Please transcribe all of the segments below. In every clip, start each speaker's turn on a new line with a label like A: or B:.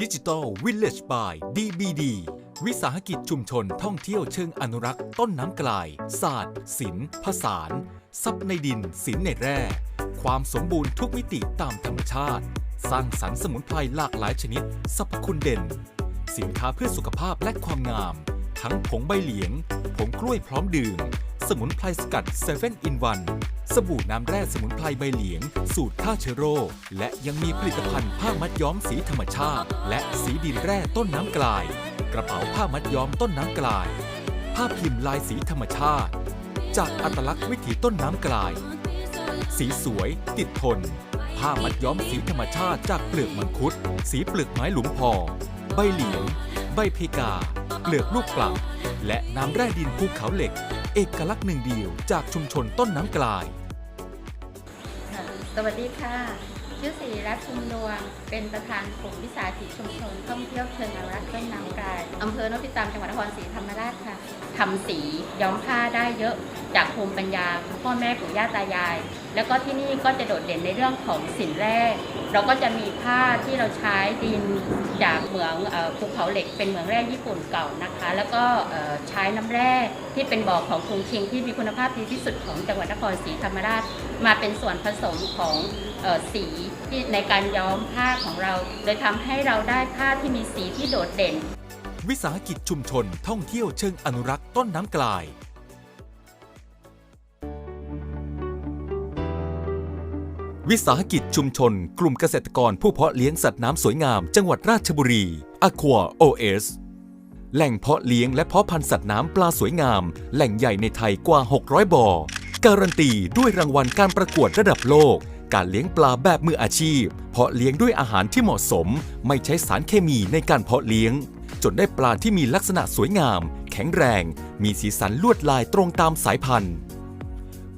A: ดิจิ t a ลวิลเลจบาย DBD วิสาหกิจชุมชนท่องเที่ยวเชิงอนุรักษ์ต้นน้ำกลายศาสตร์ศิลป์ผสานทรัพย์ในดินศิลป์ในแร่ ความสมบูรณ์ทุกมิติตามธรรมชาติ สร้างสรรค์สมุนไพรหลากหลายชนิดสรรพคุณเด่น สินค้าเพื่อสุขภาพและความงาม ทั้งผงใบเหลียง ผงกล้วยพร้อมดื่ม สมุนไพรสกัด7 in 1 สบู่น้ำแร่สมุนไพรใบเหลียง สูตรฆ่าเชื้อโรค และยังมีผลิตภัณฑ์ผ้ามัดย้อมสีธรรมชาติ และสีดินแร่ต้นน้ำกลาย กระเป๋าผ้ามัดย้อมต้นน้ำกลาย ผ้าพิมพ์ลายสีธรรมชาติ จากอัตลักษณ์วิถีต้นน้ำกลาย สีสวย ติดทน ผ้ามัดย้อมสีธรรมชาติจากเปลือกมังคุด สีเปลือกไม้หลุมพอ ใบเหลียง ใบเพกา เปลือกลูกปลังและน้ำแร่ดินภูเขาเหล็ก เอกลักษณ์หนึ่งเดียวจากชุมชนต้นน้ำกลาย
B: สวัสดีค่ะ ชื่อศรีรัตน์ชุมดวง เป็นประธานกลุ่มวิสาหกิจชุมชนท่องเที่ยวเชิงอนุรักษ์ต้นน้ำกลายอำเภอโนนพิตามจังหวัดนครศรีธรรมราชค่ะทำสีย้อมผ้าได้เยอะจากภูมิปัญญาพ่อแม่ปู่ย่าตายาย แล้วก็ที่นี่ก็จะโดดเด่นในเรื่องของสินแร่ เราก็จะมีผ้าที่เราใช้ดินจากเหมืองภูเขาเหล็กเป็นเหมืองแร่ญี่ปุ่นเก่านะคะ แล้วก็ใช้น้ำแร่ที่เป็นบ่อของกรุงชิงที่มีคุณภาพดีที่สุดของจังหวัดนครศรีธรรมราช มาเป็นส่วนผสมของออสีที่ในการย้อมผ้าของเรา โดยทำให้เราได้ผ้าที่มีสีที่โดดเด่น
A: วิสาหกิจชุมชนท่องเที่ยวเชิงอนุรักษ์ต้นน้ำกลาย วิสาหกิจชุมชน กลุ่มเกษตรกรผู้เพาะเลี้ยงสัตว์น้ำสวยงามจังหวัดราชบุรี Aqua OS แหล่งเพาะเลี้ยงและเพาะพันธุ์สัตว์น้ำปลาสวยงาม แหล่งใหญ่ในไทยกว่า 600 บ่อ การันตีด้วยรางวัลการประกวดระดับโลก การเลี้ยงปลาแบบมืออาชีพ เพาะเลี้ยงด้วยอาหารที่เหมาะสม ไม่ใช้สารเคมีในการเพาะเลี้ยง จนได้ปลาที่มีลักษณะสวยงาม แข็งแรง มีสีสันลวดลายตรงตามสายพันธุ์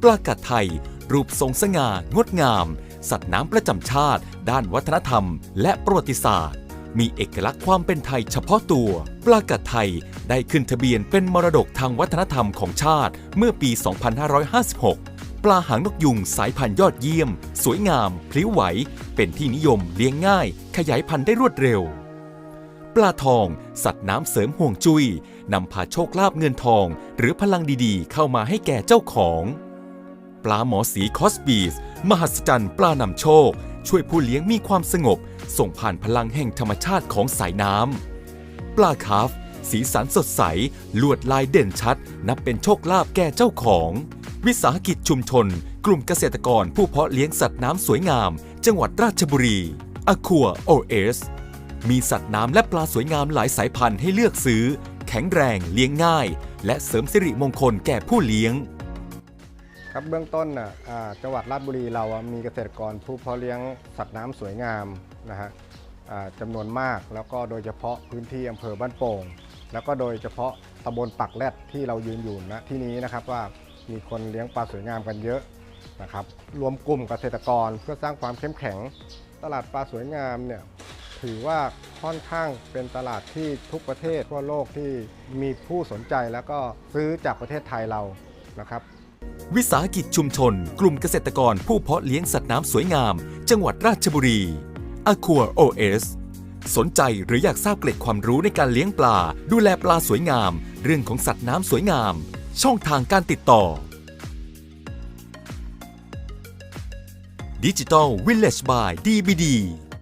A: ปลากัดไทย รูปทรงสง่างดงาม สัตว์น้ำประจำชาติ ด้านวัฒนธรรม และประวัติศาสตร์ มีเอกลักษณ์ความเป็นไทยเฉพาะตัว ปลากัดไทยได้ขึ้นทะเบียนเป็นมรดกทางวัฒนธรรมของชาติเมื่อปี 2556 ปลาหางนกยุงสายพันธุ์ยอดเยี่ยม สวยงาม พลิ้วไหว เป็นที่นิยมเลี้ยงง่าย ขยายพันธุ์ได้รวดเร็วปลาทอง สัตว์น้ำเสริมห่วงจุย้ยนำพาโชคลาภเงินทอง หรือพลังดีๆ เข้ามาให้แก่เจ้าของ ปลาหมอสีคอสบีส มหัศจรรย์ปลานำโชค ช่วยผู้เลี้ยงมีความสงบ ส่งผ่านพลังแห่งธรรมชาติของสายน้ำ ปลาคาฟ สีสันสดใส ลวดลายเด่นชัด นับเป็นโชคลาภแก่เจ้าของ วิสาหกิจชุมชน กลุ่มเกษตรกรผู้เพาะเลี้ยงสัตว์น้ำสวยงาม จังหวัดราชบุรี Aqua OS มีสัตว์น้ำและปลาสวยงามหลายสายพันธุ์ให้เลือกซื้อ แข็งแรงเลี้ยงง่าย และเสริมสิริมงคลแก่ผู้เลี้ยง
C: ครับเบื้องต้นน่ะอ่าจังหวัดราชบุรีเรามีเกษตรกรผู้เพาะเลี้ยงสัตว์น้ำสวยงามนะฮะจำนวนมากแล้วก็โดยเฉพาะพื้นที่อำเภอบ้านโป่ง แล้วก็โดยเฉพาะตำบลปักแรดที่เรายืนอยู่ณที่นี้นะครับว่ามีคนเลี้ยงปลาสวยงามกันเยอะนะครับรวมกลุ่มเกษตรกรเพื่อสร้างความเข้มแข็ง ตลาดปลาสวยงามเนี่ยถือว่าค่อนข้างเป็นตลาดที่ทุกประเทศทั่วโลกที่มีผู้สนใจแล้วก็ซื้อจากประเทศไทยเรานะครับ
A: วิสาหกิจชุมชน กลุ่มเกษตรกรผู้เพาะเลี้ยงสัตว์น้ำสวยงาม จังหวัดราชบุรี Aqua OS สนใจหรืออยากทราบเกร็ดความรู้ในการเลี้ยงปลา ดูแลปลาสวยงาม เรื่องของสัตว์น้ำสวยงาม ช่องทางการติดต่อ Digital Village by DBD